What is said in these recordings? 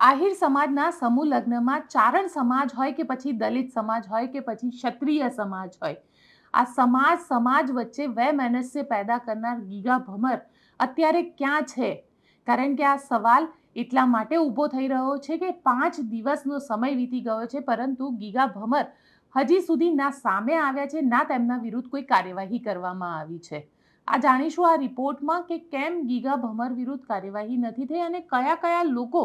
આહિર સમાજના સમૂહ લગ્નમાં ચારણ સમાજ હોય કે પછી દલિત સમાજ હોય કે પછી ક્ષત્રિય સમાજ હોય. આ સમાજ સમાજ વચ્ચે વૈમનસ્ય પેદા કરનાર ગીગા ભમર અત્યારે ક્યાં છે? કારણ કે આ સવાલ એટલા માટે ઊભો થઈ રહ્યો છે કે પાંચ દિવસનો સમય વીતી ગયો છે, પરંતુ ગીગા ભમર હજી સુધી ના સામે આવ્યા છે, ના તેમના વિરુદ્ધ કોઈ કાર્યવાહી કરવામાં આવી છે. આ જાણીશું આ રિપોર્ટમાં કે કેમ ગીગા ભમર વિરુદ્ધ કાર્યવાહી નથી થઈ અને કયા કયા લોકો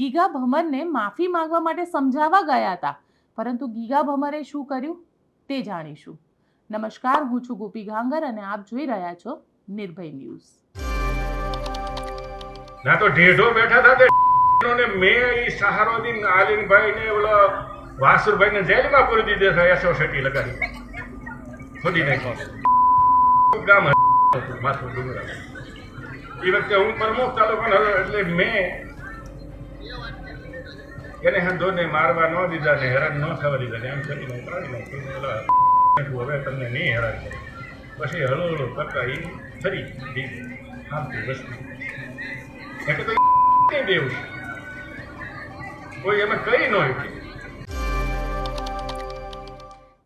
ગીગા ભમરને માફી માંગવા માટે સમજાવવા ગયા હતા. પરંતુ ગીગા ભમરે શું કર્યું? તે જાણીશું. નમસ્કાર, હું છું ગોપી ગાંગર અને આપ જોઈ રહ્યા છો નિર્ભય ન્યૂઝ. ના તો ઢેઢો બેઠા હતા તે મેં ઈ સહારોદીન આલીનભાઈ ને ઓલો વાસુરભાઈ ને જેલમાં પૂરી દીધે છે એસોસિટી લગાડી. ખોદી નાખી. ગામ એ વખતે હું પ્રમુખ તાલુકાનો હતો એટલે મેં એને હંધોને મારવા ન દીધા ને હેરાન ન થવા દીધા ને એમ કરીને ઉતારી નાખ્યું. હવે તમને નહીં હેરાન કરે. પછી હળો હળો કરતા એ ફરી તો દેવું કોઈ એમાં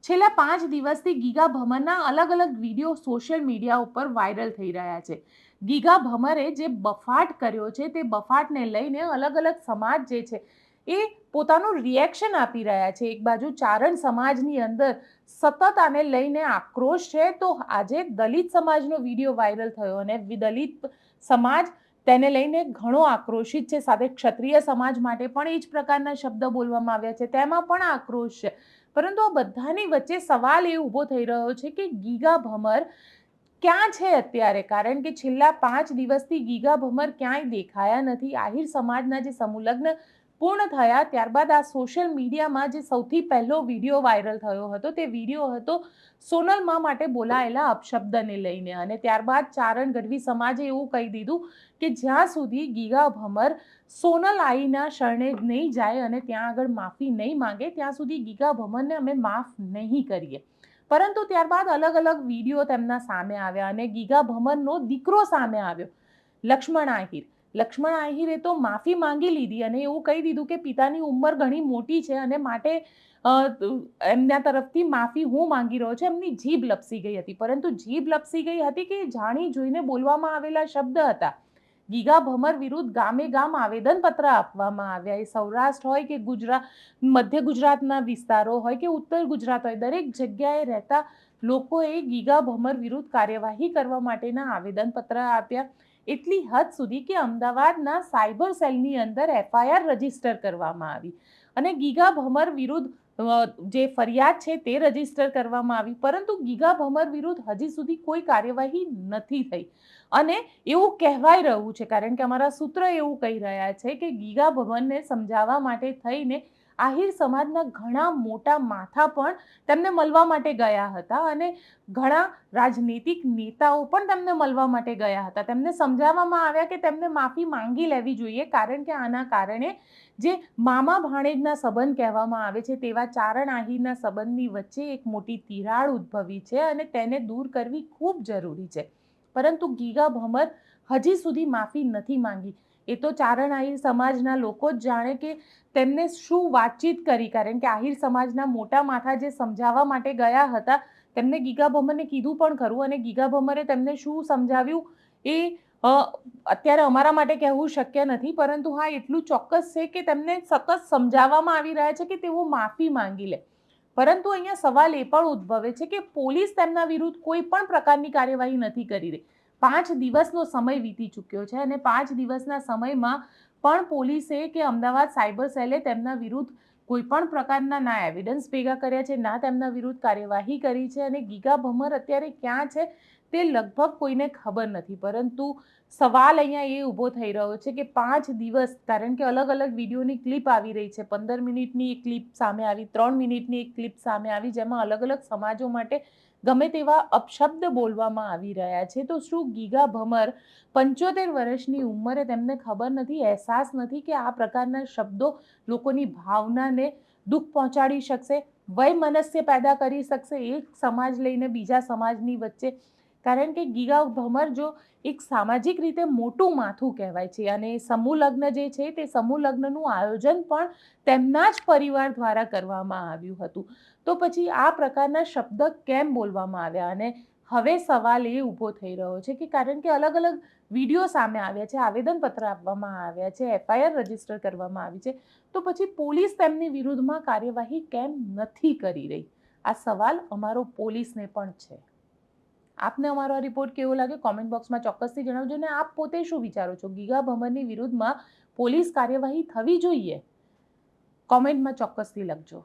છેલ્લા પાંચ દિવસથી ગીગા ભમરના અલગ અલગ વીડિયો સોશિયલ મીડિયા ઉપર વાયરલ થઈ રહ્યા છે. ગીગા ભમરે જે બફાટ કર્યો છે તે બફાટને લઈને અલગ અલગ સમાજ જે છે એ પોતાનું રિએક્શન આપી રહ્યા છે. એક બાજુ ચારણ સમાજની અંદર સતત આને લઈને આક્રોશ છે. તો આજે દલિત સમાજનો વીડિયો વાયરલ થયો અને દલિત સમાજ તેને લઈને ઘણો આક્રોશિત છે. સાથે ક્ષત્રિય સમાજ માટે પણ એ જ પ્રકારના શબ્દ બોલવામાં આવ્યા છે. તેમાં પણ આક્રોશ છે. પરંતુ આ બધાની વચ્ચે સવાલ એ ઊભો થઈ રહ્યો છે કે ગીગા ભમર ક્યાં છે અત્યારે? કારણ કે છેલ્લા પાંચ દિવસથી ગીગા ભમર ક્યાંય દેખાયા નથી. આહિર સમાજના જે સમૂહલગ્ન પૂર્ણ થયા ત્યારબાદ આ સોશિયલ મીડિયામાં જે સૌથી પહેલો વીડિયો વાયરલ થયો હતો તે વીડિયો હતો સોનલમાં માટે બોલાયેલા અપશબ્દને લઈને અને ત્યારબાદ ચારણ ગઢવી સમાજે એવું કહી દીધું કે જ્યાં સુધી ગીગા ભમર સોનલ આઈના શરણે નહીં જાય અને ત્યાં આગળ માફી નહીં માંગે, ત્યાં સુધી ગીગા ભમરને અમે માફ નહીં કરીએ. પરંતુ ત્યારબાદ અલગ અલગ વીડિયો તેમના સામે આવ્યા અને ગીગા ભમરનો દીકરો સામે આવ્યો, લક્ષ્મણ આહિર. લક્ષ્મણ આહિરે તો માફી માંગી લીધી અને એવું કહી દીધું કે પિતાની ઉંમર ઘણી મોટી છે અને માટે એમના તરફથી માફી હું માંગી રહ્યો છું. એમની જીભ લપસી ગઈ હતી. પરંતુ જીભ લપસી ગઈ હતી કે જાણી જોઈને બોલવામાં આવેલા શબ્દ હતા. ગીગા ભમર વિરુદ્ધ ગામે ગામ આવેદનપત્ર આપવામાં આવ્યા. એ સૌરાષ્ટ્ર હોય કે ગુજરાત, મધ્ય ગુજરાતના વિસ્તારો હોય કે ઉત્તર ગુજરાત હોય, દરેક જગ્યાએ રહેતા લોકોએ ગીગા ભમર વિરુદ્ધ કાર્યવાહી કરવા માટેના આવેદનપત્ર આપ્યા. એટલી હદ સુધી કે અમદાવાદના સાયબર સેલની અંદર એફઆઈઆર રજિસ્ટર કરવામાં આવી. અને ગીગા ભમર વિરુદ્ધ જે ફરિયાદ છે તે રજિસ્ટર કરવામાં આવી. પરંતુ ગીગા ભમર વિરુદ્ધ હજી સુધી કોઈ કાર્યવાહી નથી થઈ. અને એવું કહેવાય રહ્યું છે, કારણ કે અમારા સૂત્ર એવું કહી રહ્યા છે કે ગીગા ભવનને સમજાવવા માટે થઈને આહિર સમાજના ઘણા મોટા માથા પણ તેમને મળવા માટે ગયા હતા અને ઘણા રાજનીતિક નેતાઓ પણ તેમને મળવા માટે ગયા હતા. તેમને સમજાવવામાં આવ્યા કે તેમને માફી માંગી લેવી જોઈએ કારણ કે આના કારણે જે મામા ભાણેજના સંબંધ કહેવામાં આવે છે તેવા ચારણ આહિરના સંબંધની વચ્ચે એક મોટી તિરાડ ઉદ્ભવી છે અને તેને દૂર કરવી ખૂબ જરૂરી છે. પરંતુ ગીગા ભમર હજી સુધી માફી નથી માંગી. એ તો ચારણ આહિર સમાજના લોકો જ જાણે કે તેમને શું વાતચીત કરી. કારણ કે આહિર સમાજના મોટા માથા જે સમજાવવા માટે ગયા હતા, તેમને ગીગા ભમરને કીધું પણ ખરું અને ગીગા ભમરે તેમને શું સમજાવ્યું એ અત્યારે અમારા માટે કહેવું શક્ય નથી. પરંતુ હા, એટલું ચોક્કસ છે કે તેમને સતત સમજાવવામાં આવી રહ્યા છે કે તેઓ માફી માંગી લે. પરંતુ અહીંયા સવાલ એ પણ ઉદ્ભવે છે કે પોલીસ તેમના વિરુદ્ધ કોઈ પણ પ્રકારની કાર્યવાહી નથી કરી રહી. પાંચ દિવસનો સમય વીતી ચૂક્યો છે અને પાંચ દિવસના સમયમાં પણ પોલીસે કે અમદાવાદ સાયબર સેલે તેમના વિરુદ્ધ કોઈ પણ પ્રકારના ના એવિડન્સ ભેગા કર્યા છે, ના તેમના વિરુદ્ધ કાર્યવાહી કરી છે અને ગીગા ભમર અત્યારે ક્યાં છે તે લગભગ કોઈને ખબર નથી. પરંતુ સવાલ અહીંયા એ ઊભો થઈ રહ્યો છે કે પાંચ દિવસ, કારણ કે અલગ અલગ વિડીયોની ક્લિપ આવી રહી છે, પંદર મિનિટની એક ક્લિપ સામે આવી, ત્રણ મિનિટની એક ક્લિપ સામે આવી, જેમાં અલગ અલગ સમાજો માટે ગમે તેવા અપશબ્દ બોલવામાં આવી રહ્યા છે, તો શું ગીગા ભમર પંચોતેર વર્ષની ઉંમરે તેમને ખબર નથી, અહેસાસ નથી કે આ પ્રકારના શબ્દો લોકોની ભાવનાને દુઃખ પહોંચાડી શકશે, વય મનસ્ય પેદા કરી શકશે, એક સમાજ લઈને બીજા સમાજની વચ્ચે? કારણ કે ગીગા ભમર જો એક સામાજિક રીતે મોટું માથું કહેવાય છે અને સમૂહ લગ્ન જે છે તે સમૂહ લગ્નનું આયોજન પણ તેમના જ પરિવાર દ્વારા કરવામાં આવ્યું હતું. તો પછી આ પ્રકારના શબ્દ કેમ બોલવામાં આવ્યા? અને હવે સવાલ એ ઊભો થઈ રહ્યો છે કે કારણ કે અલગ અલગ વીડિયો સામે આવ્યા છે, આવેદનપત્ર આપવામાં આવ્યા છે, એફઆઈઆર રજિસ્ટર કરવામાં આવી છે, તો પછી પોલીસ તેમની વિરુદ્ધમાં કાર્યવાહી કેમ નથી કરી રહી? આ સવાલ અમારો પોલીસને પણ છે. આપને અમારો આ રિપોર્ટ કેવો લાગે કોમેન્ટ બોક્સમાં ચોક્કસથી જણાવજો ને આપ પોતે શું વિચારો છો? ગીગા ભમરની વિરુદ્ધમાં પોલીસ કાર્યવાહી થવી જોઈએ? કોમેન્ટમાં ચોક્કસથી લખજો.